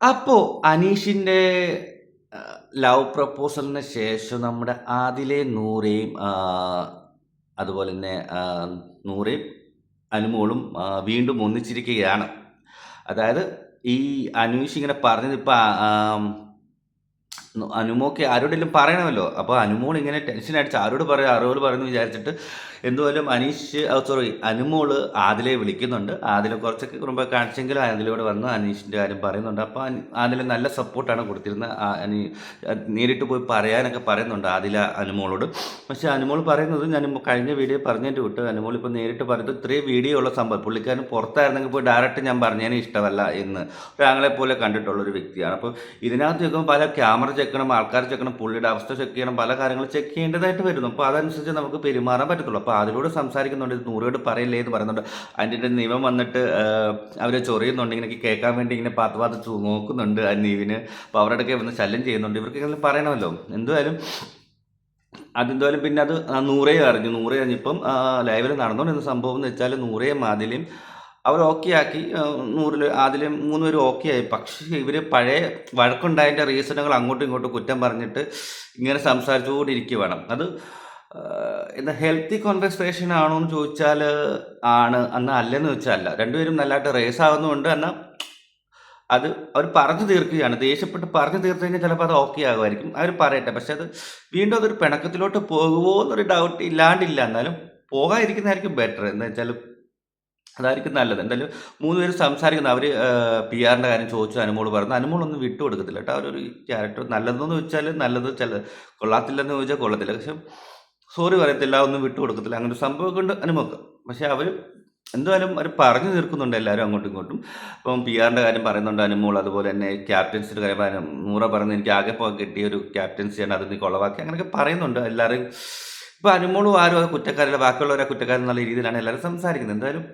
അപ്പോൾ അനീഷിന്റെ ലവ് പ്രപ്പോസലിന് ശേഷം നമ്മുടെ ആദിലെ നൂറയും അതുപോലെ തന്നെ നൂറയും അനുമോളും വീണ്ടും ഒന്നിച്ചിരിക്കുകയാണ്. അതായത് ഈ അനീഷ് ഇങ്ങനെ പറഞ്ഞത് ഇപ്പം അനുമോക്ക് ആരോടെങ്കിലും പറയണമല്ലോ. അപ്പോൾ അനുമോൾ ഇങ്ങനെ ടെൻഷൻ അടിച്ച് ആരോട് പറയാം ആരോട് പറയുന്നു വിചാരിച്ചിട്ട് എന്തുപോലും അനീഷ് സോറി അനുമോൾ ആദിലെ വിളിക്കുന്നുണ്ട്. ആദില കുറച്ചൊക്കെ കുറുമ്പ് കാണിച്ചെങ്കിലും ആദിലോട് വന്ന് അനീഷിന്റെ കാര്യം പറയുന്നുണ്ട്. അപ്പോൾ ആദില നല്ല സപ്പോർട്ടാണ് കൊടുത്തിരുന്നത് അനി നേരിട്ട് പോയി പറയാനൊക്കെ പറയുന്നുണ്ട് ആദില അനുമോളോട്. പക്ഷേ അനുമോൾ പറയുന്നത് ഞാൻ കഴിഞ്ഞ വീഡിയോ പറഞ്ഞതിന്റെ വിട്ട് അനുമോൾ ഇപ്പോൾ നേരിട്ട് പറയുന്നത് ഇത്രയും വീഡിയോ ഉള്ള സംഭവം. പുള്ളിക്കാരൻ പുറത്തായിരുന്നെങ്കിൽ പോയി ഡയറക്റ്റ് ഞാൻ പറഞ്ഞതിന് ഇഷ്ടമല്ല എന്ന്. ഒരാങ്ങളെ പോലെ കണ്ടിട്ടുള്ള ഒരു വ്യക്തിയാണ്. അപ്പോൾ ഇതിനകത്ത് നോക്കുമ്പോൾ പല ക്യാമറ ചെക്ക് ചെയ്യണം ആൾക്കാർ ചെക്ക് ചെയ്യണം പുള്ളിയുടെ അവസ്ഥ ചെക്ക് ചെയ്യണം പല കാര്യങ്ങൾ ചെക്ക് ചെയ്യേണ്ടതായിട്ട് വരുന്നു. അപ്പോൾ അതനുസരിച്ച് നമുക്ക് പെരുമാറാൻ പറ്റത്തുള്ളൂ. അപ്പോൾ അതിലൂടെ സംസാരിക്കുന്നുണ്ട് ഇത് നൂറോട് പറയില്ലേ എന്ന് പറയുന്നുണ്ട്. അതിന്റെ നിയമം വന്നിട്ട് അവർ ചൊറിയുന്നുണ്ട് ഇങ്ങനെ കേൾക്കാൻ വേണ്ടി ഇങ്ങനെ പാത്ത് പാത്ത് നോക്കുന്നുണ്ട്. ആ നീവിന് അപ്പോൾ അവരുടെ ഒക്കെ വന്ന് ശല്യം ചെയ്യുന്നുണ്ട്. ഇവർക്ക് ഇങ്ങനെ പറയണമല്ലോ. എന്തായാലും അതെന്തായാലും പിന്നെ അത് നൂറേ അറിഞ്ഞു. നൂറേ അറിഞ്ഞിപ്പം ലൈവിൽ നടന്നുകൊണ്ടിരുന്ന സംഭവം എന്ന് വെച്ചാൽ നൂറേ ആദിലും അവർ ഓക്കെ ആക്കി. നൂറിൽ അതിൽ മൂന്ന് പേര് ഓക്കെ ആയി. പക്ഷേ ഇവർ പഴയ വഴക്കുണ്ടായതിന്റെ റീസണുകൾ അങ്ങോട്ടും ഇങ്ങോട്ടും കുറ്റം പറഞ്ഞിട്ട് ഇങ്ങനെ സംസാരിച്ചുകൊണ്ടിരിക്കുകയാണ് അത് എന്താ ഹെൽത്തി കോൺവെർസേഷൻ ആണോ എന്ന് ചോദിച്ചാൽ ആണ്. എന്നാൽ അല്ലെന്ന് വെച്ചാൽ അല്ല രണ്ടുപേരും നല്ലതായിട്ട് റേസ് ആവുന്നതുകൊണ്ട് എന്നാൽ അത് അവർ പറഞ്ഞു തീർക്കുകയാണ്. ദേഷ്യപ്പെട്ട് പറഞ്ഞു തീർത്തു കഴിഞ്ഞാൽ ചിലപ്പോൾ അത് ഓക്കെ ആകുമായിരിക്കും. അവർ പറയട്ടെ. പക്ഷെ അത് വീണ്ടും അതൊരു പിണക്കത്തിലോട്ട് പോകുമോ എന്നൊരു ഡൗട്ട് ഇല്ലാണ്ടില്ല. എന്നാലും പോകാതിരിക്കുന്നതായിരിക്കും ബെറ്റർ എന്ന് വെച്ചാൽ അതായിരിക്കും നല്ലത്. എന്തായാലും മൂന്ന് പേര് സംസാരിക്കുന്നത് അവർ പി ആറിന്റെ കാര്യം ചോദിച്ചു അനുമോൾ പറഞ്ഞു. അനുമോളൊന്നും വിട്ടു കൊടുക്കത്തില്ല കേട്ടോ. അവരൊരു ക്യാരക്ടർ നല്ലതെന്ന് വെച്ചാൽ നല്ലത് ചില കൊള്ളാത്തില്ലെന്ന് ചോദിച്ചാൽ കൊള്ളത്തില്ല. പക്ഷെ സോറി പറയത്തില്ല ഒന്നും വിട്ടു കൊടുക്കത്തില്ല. അങ്ങനെ ഒരു സംഭവമൊക്കെ ഉണ്ട് അനുമോക്ക്. പക്ഷെ അവർ എന്തായാലും അവർ പറഞ്ഞു തീർക്കുന്നുണ്ട് എല്ലാവരും അങ്ങോട്ടും ഇങ്ങോട്ടും. ഇപ്പം പി ആറിന്റെ കാര്യം പറയുന്നുണ്ട് അനുമോൾ അതുപോലെ തന്നെ ക്യാപ്റ്റൻസിയുടെ കാര്യം പറയാൻ നൂറ പറയുന്നത് എനിക്ക് ആകെ കിട്ടിയ ഒരു ക്യാപ്റ്റൻസിയാണ് അത് നീ കൊളവാക്കി. അങ്ങനെയൊക്കെ പറയുന്നുണ്ട് എല്ലാവരും. ഇപ്പോൾ അനുമോളും ആരും കുറ്റക്കാരല്ല ബാക്കിയുള്ളവരെ കുറ്റക്കാരെന്നുള്ള രീതിയിലാണ് എല്ലാവരും സംസാരിക്കുന്നത്. എന്തായാലും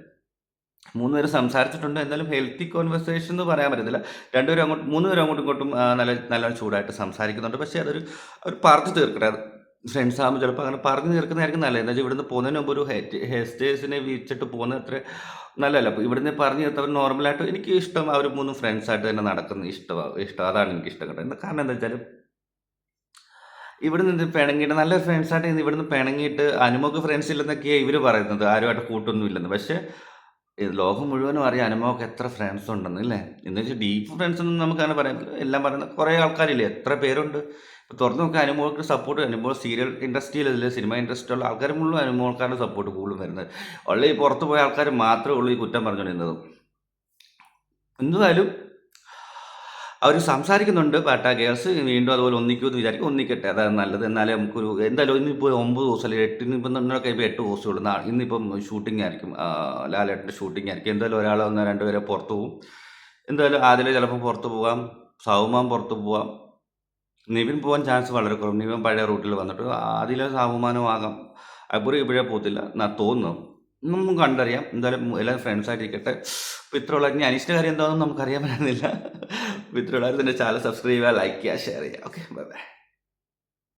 മൂന്ന് പേര് സംസാരിച്ചിട്ടുണ്ട്. എന്തായാലും ഹെൽത്തി കോൺവെർസേഷൻ എന്ന് പറയാൻ പറ്റത്തില്ല. രണ്ടുപേരും അങ്ങോട്ട് മൂന്ന് പേരും അങ്ങോട്ടും ഇങ്ങോട്ടും നല്ല നല്ല ചൂടായിട്ട് സംസാരിക്കുന്നുണ്ട്. പക്ഷേ അതൊരു ഒരു പറഞ്ഞു തീർക്കട്ടെ. ഫ്രണ്ട്സ് ആകുമ്പോൾ ചിലപ്പോൾ അങ്ങനെ പറഞ്ഞു തീർക്കുന്നതായിരിക്കും നല്ലത്. എന്താ വെച്ചാൽ ഇവിടുന്ന് പോകുന്നതിന് മുമ്പ് ഒരു ഹെയർ ഹെസ്റ്റേഴ്സിനെ വീഴ്ചിട്ട് പോകുന്നത് അത്ര നല്ലതല്ല. അപ്പോൾ ഇവിടുന്ന് പറഞ്ഞു തീർത്തവർ നോർമലായിട്ട് എനിക്ക് ഇഷ്ടം അവർ മൂന്ന് ഫ്രണ്ട്സായിട്ട് തന്നെ നടക്കുന്നത് ഇഷ്ടമാണ് ഇഷ്ടം അതാണ് എനിക്ക് ഇഷ്ടം കേട്ടോ. കാരണം എന്താ വെച്ചാൽ ഇവിടുന്ന് നിന്ന് പിണങ്ങിയിട്ട് നല്ല ഫ്രണ്ട്സായിട്ട് ഇവിടുന്ന് പിണങ്ങിയിട്ട് അനുമൊക്കെ ഫ്രണ്ട്സ് ഇല്ലെന്നൊക്കെയാണ് ഇവർ പറയുന്നത്. ആരുമായിട്ട് കൂട്ടൊന്നും ഇല്ലെന്ന് പക്ഷേ ലോകം മുഴുവനും അറിയാം അനുമോക്ക് എത്ര ഫ്രണ്ട്സ് ഉണ്ടെന്ന് അല്ലേ? എന്ന് വെച്ചാൽ ഡീപ്പ് ഫ്രണ്ട്സ് ഒന്നും നമുക്ക് അങ്ങനെ പറയാൻ എല്ലാം പറയുന്ന കുറേ ആൾക്കാരില്ലേ? എത്ര പേരുണ്ട്? ഇപ്പോൾ തുറന്നു നോക്കുക അനുമോൾക്ക് സപ്പോർട്ട് അനുമോൾ സീരിയൽ ഇൻഡസ്ട്രിയിൽ അതിൽ സിനിമ ഇൻഡസ്ട്രി ഉള്ള ആൾക്കാർ മുഴുവൻ അനുമോൾക്കാരുടെ സപ്പോർട്ട് കൂടുതലും വരുന്നത്. ഉള്ള ഈ പുറത്ത് പോയ ആൾക്കാർ മാത്രമേ ഉള്ളൂ ഈ കുറ്റം പറഞ്ഞുകൊണ്ടിരുന്നത്. എന്തായാലും അവർ സംസാരിക്കുന്നുണ്ട് പാട്ട. ഗേൾസ് വീണ്ടും അതുപോലെ ഒന്നിക്കുമെന്ന് വിചാരിക്കും. ഒന്നിക്കട്ടെ അതാണ് നല്ലത്. എന്നാലേ നമുക്കൊരു എന്തായാലും ഇന്നിപ്പോൾ ഒമ്പത് ദിവസം അല്ലെങ്കിൽ എട്ടിന് ഇപ്പം നമ്മളൊക്കെ ഇപ്പോൾ എട്ട് ദിവസം ഉള്ളൂ. ഇന്നിപ്പം ഷൂട്ടിംഗ് ആയിരിക്കും. ലാലേട്ടന്റെ ഷൂട്ടിംഗ് ആയിരിക്കും. എന്തായാലും ഒരാൾ ഒന്ന് രണ്ടുപേരെ പുറത്ത് പോകും എന്തായാലും ആദ്യം ചിലപ്പോൾ പുറത്ത് പോകാം സൗമാൻ പുറത്ത് പോകാം നിവിൻ പോകാൻ ചാൻസ് വളരെ കുറവ്. നിവിൻ പഴയ റൂട്ടിൽ വന്നിട്ട് ആദ്യം സൗമാനും ആകാം. അപ്പുറം ഇപ്പോഴേ പോകത്തില്ല. എന്നാ തോന്നുന്നു. നമുക്ക് കണ്ടറിയാം. എന്തായാലും എല്ലാവരും ഫ്രണ്ട്സായിട്ടിരിക്കട്ടെ അപ്പോൾ ഇത്രയുള്ള. ഇനി അനിഷ്ട കാര്യം എന്താണെന്ന് നമുക്കറിയാൻ പറ്റുന്നില്ല. ഇത്രയുള്ള തന്നെ ചാനൽ സബ്സ്ക്രൈബ് ചെയ്യുക ലൈക്ക് ചെയ്യുക ഷെയർ ചെയ്യുക. Okay bye bye